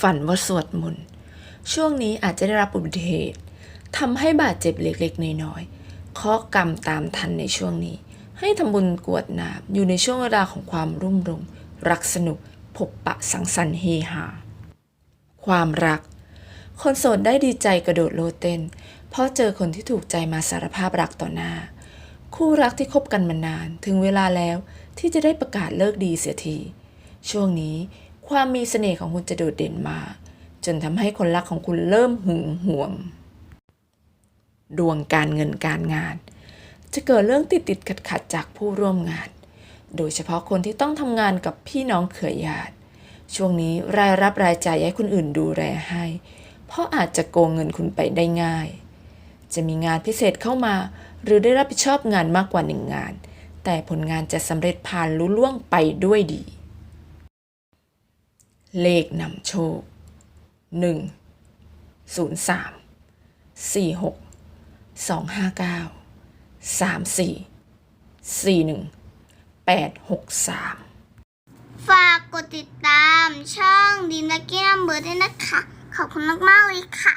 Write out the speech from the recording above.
ฝันว่าสวดมนต์ช่วงนี้อาจจะได้รับอุบัติเหตุทำให้บาดเจ็บเล็กๆ น้อยๆข้อกรรมตามทันในช่วงนี้ ให้ทำบุญกวดน้ำอยู่ในช่วงเวลาของความรุ่มรุงรักสนุกพบปะสังสรรค์เฮฮาความรัก คนโสดได้ดีใจกระโดดโลดเต้น เพราะเจอคนที่ถูกใจมาสารภาพรักต่อหน้า คู่รักที่คบกันมานาน ถึงเวลาแล้วที่จะได้ประกาศเลิกดีเสียที ช่วงนี้ ความมีเสน่ห์ของคุณจะโดดเด่นมาก จนทำให้คนรักของคุณเริ่มหึงหวง ดวงการเงินการงาน จะเกิดเรื่องติดติดขัดขัดจากผู้ร่วมงาน โดยเฉพาะคนที่ต้องทำงานกับพี่น้องเขยญาติช่วงนี้รายรับรายจ่ายให้คนอื่นดูแลให้ เพราะอาจจะโกงเงินคุณไปได้ง่าย จะมีงานพิเศษเข้ามา หรือได้รับผิดชอบงานมากกว่าหนึ่งงาน แต่ผลงานจะสำเร็จผ่านลุล่วงไปด้วยดี เลขนำโชค 1 0 3 4 6 2 5 9 3 4 4 1 8 6 3 ฝากกดติดตามช่องดินักกี้นัมเบอร์ด้วยนะคะ ขอบคุณมาก ๆ เลยค่ะ